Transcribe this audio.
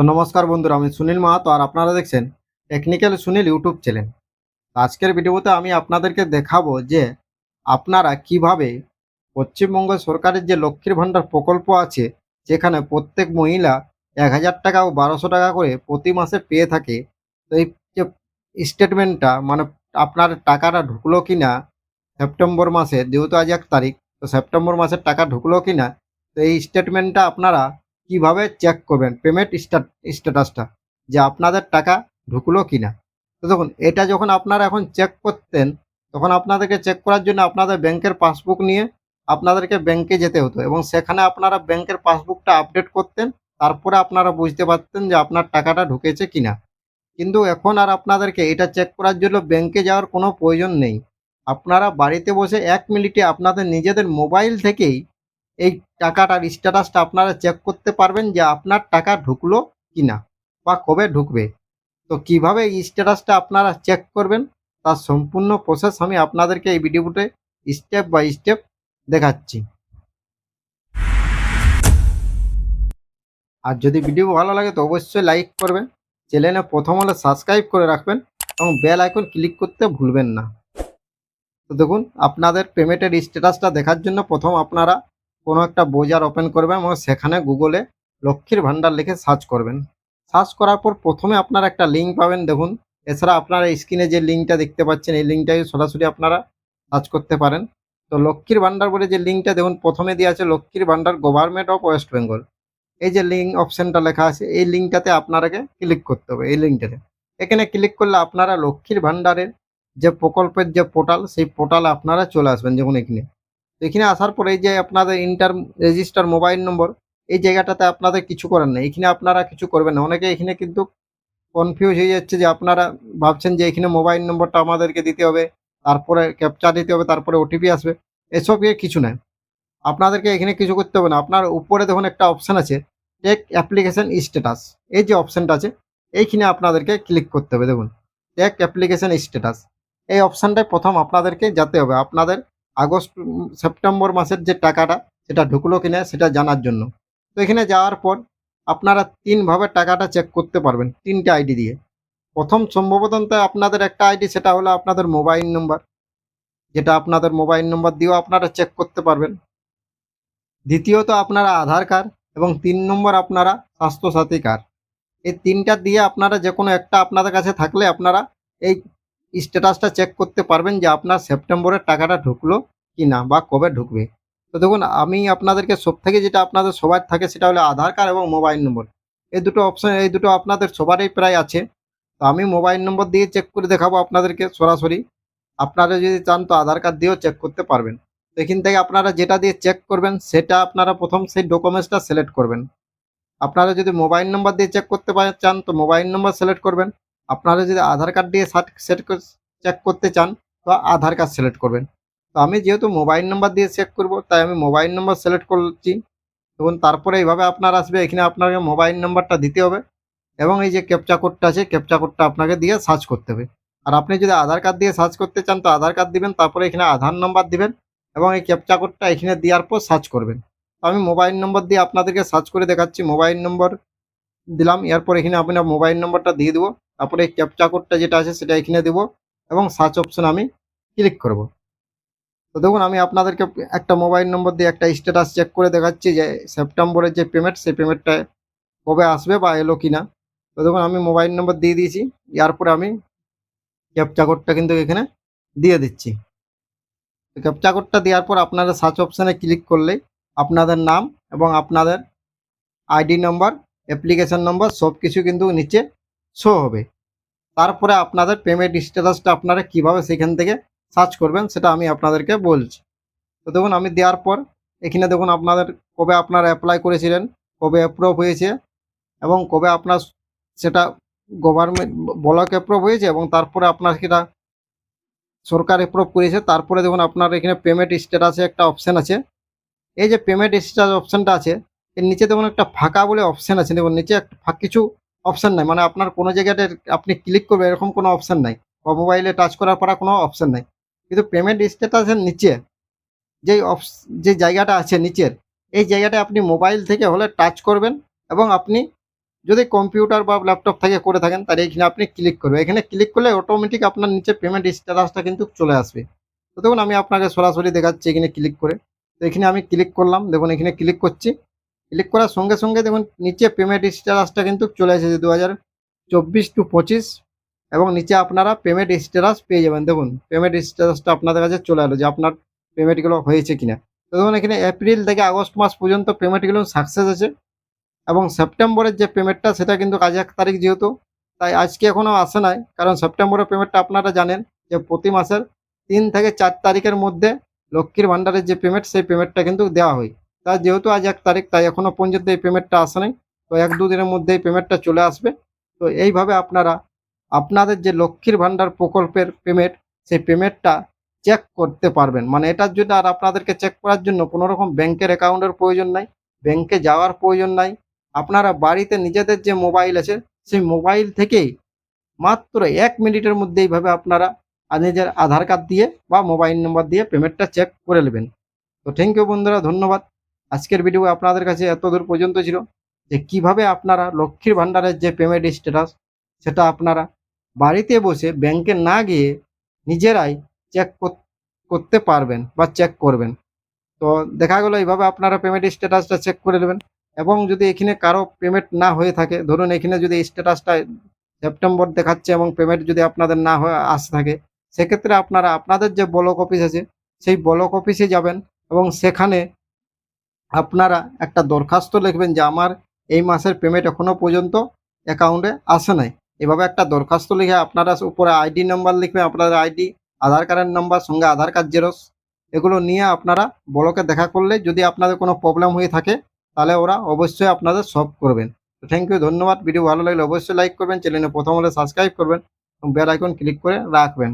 তো নমস্কার বন্ধুরা, আমি সুনীল মাহাতো আর আপনারা দেখছেন টেকনিক্যাল সুনীল ইউটিউব চ্যানেল আজকের ভিডিওতে আমি আপনাদেরকে দেখাবো যে আপনারা কীভাবে পশ্চিমবঙ্গ সরকারের যে লক্ষ্মীর ভাণ্ডার প্রকল্প আছে, যেখানে প্রত্যেক মহিলা এক হাজার টাকা ও বারোশো টাকা করে প্রতি মাসে পেয়ে থাকে, তো এই যে স্টেটমেন্টটা মানে আপনার টাকাটা ঢুকলো কি না সেপ্টেম্বর মাসে, যেহেতু আজ এক তারিখ, তো সেপ্টেম্বর মাসের টাকা ঢুকলো কি না তো এই স্টেটমেন্টটা আপনারা কীভাবে চেক করবেন পেমেন্ট স্ট্যাটাসটা যে আপনাদের টাকা ঢুকলো কিনা? তো দেখুন, এটা যখন আপনারা এখন চেক করতেন, তখন আপনাদেরকে চেক করার জন্য আপনাদের ব্যাংকের পাসবুক নিয়ে আপনাদেরকে ব্যাংকে যেতে হতো এবং সেখানে আপনারা ব্যাংকের পাসবুকটা আপডেট করতেন, তারপরে আপনারা বুঝতে পারতেন যে আপনার টাকাটা ঢুকেছে কিনা। কিন্তু এখন আর আপনাদেরকে এটা চেক করার জন্য ব্যাংকে যাওয়ার কোনো প্রয়োজন নেই। আপনারা বাড়িতে বসে এক মিনিটে আপনাদের নিজেদের মোবাইল থেকেই এই টাকাটার স্ট্যাটাসটা আপনারা চেক করতে পারবেন যে আপনার টাকা ঢুকলো কিনা বা কবে ঢুকবে। তো কীভাবে এই স্ট্যাটাসটা আপনারা চেক করবেন, তার সম্পূর্ণ প্রসেস আমি আপনাদেরকে এই ভিডিওতে স্টেপ বাই স্টেপ দেখাচ্ছি। আর যদি ভিডিও ভালো লাগে তো অবশ্যই লাইক করবেন চ্যানেলে প্রথম হলে সাবস্ক্রাইব করে রাখবেন এবং বেল আইকন ক্লিক করতে ভুলবেন না। তো দেখুন, আপনাদের পেমেন্টের স্ট্যাটাসটা দেখার জন্য প্রথম আপনারা কোনো একটা বোজার ওপেন করবেন এবং সেখানে গুগলে লক্ষ্মীর ভাণ্ডার লিখে সার্চ করবেন। সার্চ করার পর প্রথমে আপনারা একটা লিঙ্ক পাবেন, দেখুন। এছাড়া আপনারা স্ক্রিনে যে লিঙ্কটা দেখতে পাচ্ছেন, এই লিঙ্কটাই সরাসরি আপনারা সার্চ করতে পারেন। তো লক্ষ্মীর ভাণ্ডার বলে যে লিঙ্কটা দেখুন, প্রথমে দেওয়া আছে লক্ষ্মীর ভাণ্ডার গভর্নমেন্ট অফ ওয়েস্ট বেঙ্গল এই যে লিঙ্ক অপশনটা লেখা আছে, এই লিঙ্কটাতে আপনারাকে ক্লিক করতে হবে, এই লিঙ্কটাতে এখানে ক্লিক করলে আপনারা লক্ষ্মীর ভাণ্ডারের যে প্রকল্পের যে পোর্টাল সেই পোর্টালে আপনারা চলে আসবেন যেমন এখানে। এখানে আসার পরে যে আপনাদের ইন্টার রেজিস্টার মোবাইল নম্বর এই জায়গাটাতে আপনাদের কিছু করার নেই। এখানে আপনারা কিছু করবেন না। অনেকে এখানে কিন্তু কনফিউজ হয়ে যাচ্ছে যে আপনারা ভাবছেন যে এখানে মোবাইল নম্বরটা আমাদেরকে দিতে হবে, তারপরে ক্যাপচা দিতে হবে, তারপরে ওটিপি আসবে। এসব কিছু নয় আপনাদেরকে এখানে কিছু করতে হবে না। আপনার উপরে দেখুন একটা অপশান আছে টেক অ্যাপ্লিকেশন স্ট্যাটাস এই যে অপশানটা আছে, এইখানে আপনাদেরকে ক্লিক করতে হবে। দেখুন টেক অ্যাপ্লিকেশন স্ট্যাটাস এই অপশানটায় প্রথম আপনাদেরকে যেতে হবে। আপনাদের আগস্ট সেপ্টেম্বর মাসের যে টাকাটা সেটা ঢুকলো কিনা সেটা জানার জন্য। তো এখানে যাওয়ার পর আপনারা তিনভাবে টাকাটা চেক করতে পারবেন তিনটে আইডি দিয়ে। প্রথম সম্ভবত আপনাদের একটা আইডি সেটা হলো আপনাদের মোবাইল নম্বর যেটা আপনাদের মোবাইল নম্বর দিয়েও আপনারা চেক করতে পারবেন। দ্বিতীয়ত আপনারা আধার কার্ড এবং তিন নম্বর আপনারা স্বাস্থ্যসাথী কার্ড এই তিনটা দিয়ে আপনারা যে কোনো একটা আপনাদের কাছে থাকলে আপনারা এই স্ট্যাটাসটা চেক করতে পারবেন যে আপনার সেপ্টেম্বরের টাকাটা ঢুকলো কি না বা কবে ঢুকবে। তো দেখুন, আমি আপনাদেরকে সব থেকে যেটা আপনাদের সবার থাকে সেটা হলো আধার কার্ড এবং মোবাইল নম্বর এই দুটো অপশন এই দুটো আপনাদের সবারই প্রায় আছে। তো আমি মোবাইল নম্বর দিয়ে চেক করে দেখাবো আপনাদেরকে সরাসরি। আপনারা যদি চান তো আধার কার্ড দিয়েও চেক করতে পারবেন। তো এখান থেকে আপনারা যেটা দিয়ে চেক করবেন, সেটা আপনারা প্রথম সেই ডকুমেন্টসটা সিলেক্ট করবেন। আপনারা যদি মোবাইল নম্বর দিয়ে চেক করতে চান তো মোবাইল নম্বর সিলেক্ট করবেন। আপনারা যদি আধার কার্ড দিয়ে সেট চেক করতে চান, তো আধার কার্ড সিলেক্ট করবেন। তো আমি যেহেতু মোবাইল নম্বর দিয়ে চেক করব, তাই আমি মোবাইল নম্বর সিলেক্ট করছি। এবং তারপরে এইভাবে আপনার আসবে, এখানে আপনাকে মোবাইল নাম্বারটা দিতে হবে। এবং এই যে ক্যাপচা কোডটা আছে ক্যাপচা কোডটা আপনাকে দিয়ে সার্চ করতে হবে। আর আপনি যদি আধার কার্ড দিয়ে সার্চ করতে চান, তো আধার কার্ড দিবেন, তারপরে এখানে আধার নাম্বার দিবেন। এবং এই ক্যাপচা কোডটা এখানে দেওয়ার পর সার্চ করবেন। তো আমি মোবাইল নম্বর দিয়ে আপনাদেরকে সার্চ করে দেখাচ্ছি। মোবাইল নম্বর দিলাম, এরপর এখানে আপনার মোবাইল নম্বরটা দিয়ে দেবো। তারপরে ক্যাপচা কোডটা যেটা আছে সেটা এখানে দেবো এবং সার্চ অপশন আমি ক্লিক করব। তো দেখুন, আমি আপনাদেরকে একটা মোবাইল নম্বর দিয়ে একটা স্ট্যাটাস চেক করে দেখাচ্ছি যে সেপ্টেম্বরের যে পেমেন্ট সেই পেমেন্টটা কবে আসবে বা এলো কি না তো দেখুন, আমি মোবাইল নম্বর দিয়ে দিয়েছি, এরপরে আমি ক্যাপচা কোডটা কিন্তু এখানে দিয়ে দিচ্ছি। ক্যাপচা কোডটা দেওয়ার পর আপনারা সার্চ অপশানে ক্লিক করলেই আপনাদের নাম এবং আপনাদের আইডি নম্বর অ্যাপ্লিকেশন নম্বর সব কিছু কিন্তু নিচে শো হবে। তারপরে আপনাদের পেমেন্ট স্ট্যাটাসটা আপনারা কীভাবে সেখান থেকে সার্চ করবেন, সেটা আমি আপনাদেরকে বলছি। তো দেখুন, আমি দেওয়ার পর এখানে দেখুন, আপনাদের কবে আপনারা অ্যাপ্লাই করেছিলেন, কবে অ্যাপ্রুভ হয়েছে, এবং কবে আপনার সেটা গভর্নমেন্ট ব্লক অ্যাপ্রুভ হয়েছে, এবং তারপরে আপনার সেটা সরকার অ্যাপ্রুভ করেছে। তারপরে দেখুন, আপনার এখানে পেমেন্ট স্ট্যাটাসে একটা অপশান আছে। এই যে পেমেন্ট স্ট্যাটাস অপশানটা আছে এর নিচে দেখুন একটা ফাঁকা বলে অপশান আছে, দেখুন, নিচে একটা ফাঁক কিছু অপশান নাই মানে আপনার কোনো জায়গাতে আপনি ক্লিক করবেন, এরকম কোনো অপশান নাই। বা মোবাইলে টাচ করার পর কোনো অপশান নাই। কিন্তু পেমেন্ট স্ট্যাটাসের নিচে অপস যে জায়গাটা আছে নিচের, এই জায়গাটা আপনি মোবাইল থেকে হলে টাচ করবেন এবং আপনি যদি কম্পিউটার বা ল্যাপটপ থেকে করে থাকেন, তাহলে এখানে আপনি ক্লিক করবেন। এখানে ক্লিক করলে অটোমেটিক আপনার নিচে পেমেন্ট স্ট্যাটাসটা কিন্তু চলে আসবে। তো দেখুন, আমি আপনাকে সরাসরি দেখাচ্ছি এখানে ক্লিক করে। তো এখানে আমি ক্লিক করলাম, দেখুন, এখানে ক্লিক করছি। ক্লিক করার সঙ্গে সঙ্গে দেখুন, নিচে পেমেন্ট স্ট্যাটাসটা কিন্তু চলে এসেছে দু হাজার চব্বিশ টু পঁচিশ এবং নিচে আপনারা পেমেন্ট স্ট্যাটাস পেয়ে যাবেন। দেখুন পেমেন্ট স্ট্যাটাসটা আপনাদের কাছে চলে এলো যে আপনার পেমেন্টগুলো হয়েছে কিনা। তো দেখুন, এখানে এপ্রিল থেকে আগস্ট মাস পর্যন্ত পেমেন্টগুলো সাকসেস আছে এবং সেপ্টেম্বরের যে পেমেন্টটা সেটা কিন্তু আজ এক তারিখ যেহেতু, তাই আজকে এখনও আসে নাই। কারণ সেপ্টেম্বরের পেমেন্টটা আপনারা জানেন যে প্রতি মাসের তিন থেকে চার তারিখের মধ্যে লক্ষ্মীর ভাণ্ডারের যে পেমেন্ট সেই পেমেন্টটা কিন্তু দেওয়া হয়। তা যেহেতু আজ এক তারিখ, তাই এখনও পর্যন্ত এই পেমেন্টটা আসে নাই। তো এক দু দিনের মধ্যে এই পেমেন্টটা চলে আসবে। তো এইভাবে আপনারা, আপনাদের যে লক্ষ্মীর ভাণ্ডার প্রকল্পের পেমেন্ট, সেই পেমেন্টটা চেক করতে পারবেন। মানে এটার জন্য আর আপনাদেরকে চেক করার জন্য কোনো রকম ব্যাংকের অ্যাকাউন্টের প্রয়োজন নাই, ব্যাংকে যাওয়ার প্রয়োজন নাই। আপনারা বাড়িতে নিজেদের যে মোবাইল আছে, সেই মোবাইল থেকেই মাত্র এক মিনিটের মধ্যে এইভাবে আপনারা নিজের আধার কার্ড দিয়ে বা মোবাইল নম্বর দিয়ে পেমেন্টটা চেক করে নেবেন। তো থ্যাংক ইউ বন্ধুরা, ধন্যবাদ। আজকের ভিডিও আপনাদের কাছে এত দূর পর্যন্ত ছিল যে কীভাবে আপনারা লক্ষ্মীর ভাণ্ডারের যে পেমেন্ট স্ট্যাটাস সেটা আপনারা বাড়িতে বসে ব্যাংকে না গিয়ে নিজেরাই চেক করতে পারবেন বা চেক করবেন। তো দেখা গেলো এইভাবে আপনারা পেমেন্ট স্ট্যাটাসটা চেক করে নেবেন এবং যদি এখানে কারও পেমেন্ট না হয়ে থাকে, ধরুন এখানে যদি স্ট্যাটাসটা সেপ্টেম্বর দেখাচ্ছে এবং পেমেন্ট যদি আপনাদের না হয়ে আসে থাকে, সেক্ষেত্রে আপনারা, আপনাদের যে ব্লক অফিস আছে, সেই ব্লক অফিসে যাবেন এবং সেখানে আপনারা একটা দরখাস্ত লিখবেন যে আমার এই মাসের পেমেন্ট এখনও পর্যন্ত অ্যাকাউন্টে আসে নাই। এভাবে একটা দরখাস্ত লিখে আপনারা উপরে আইডি নাম্বার লিখবেন, আপনাদের আইডি আধার কার্ডের নাম্বার সঙ্গে আধার কার্ড জেরক্স এগুলো নিয়ে আপনারা ব্লকে দেখা করলে যদি আপনাদের কোনো প্রবলেম হয়ে থাকে, তাহলে ওরা অবশ্যই আপনাদের সলভ করবেন। তো থ্যাংক ইউ ধন্যবাদ। ভিডিও ভালো লাগলে অবশ্যই লাইক করবেন চ্যানেলে প্রথম হলে সাবস্ক্রাইব করবেন এবং বেল আইকন ক্লিক করে রাখবেন।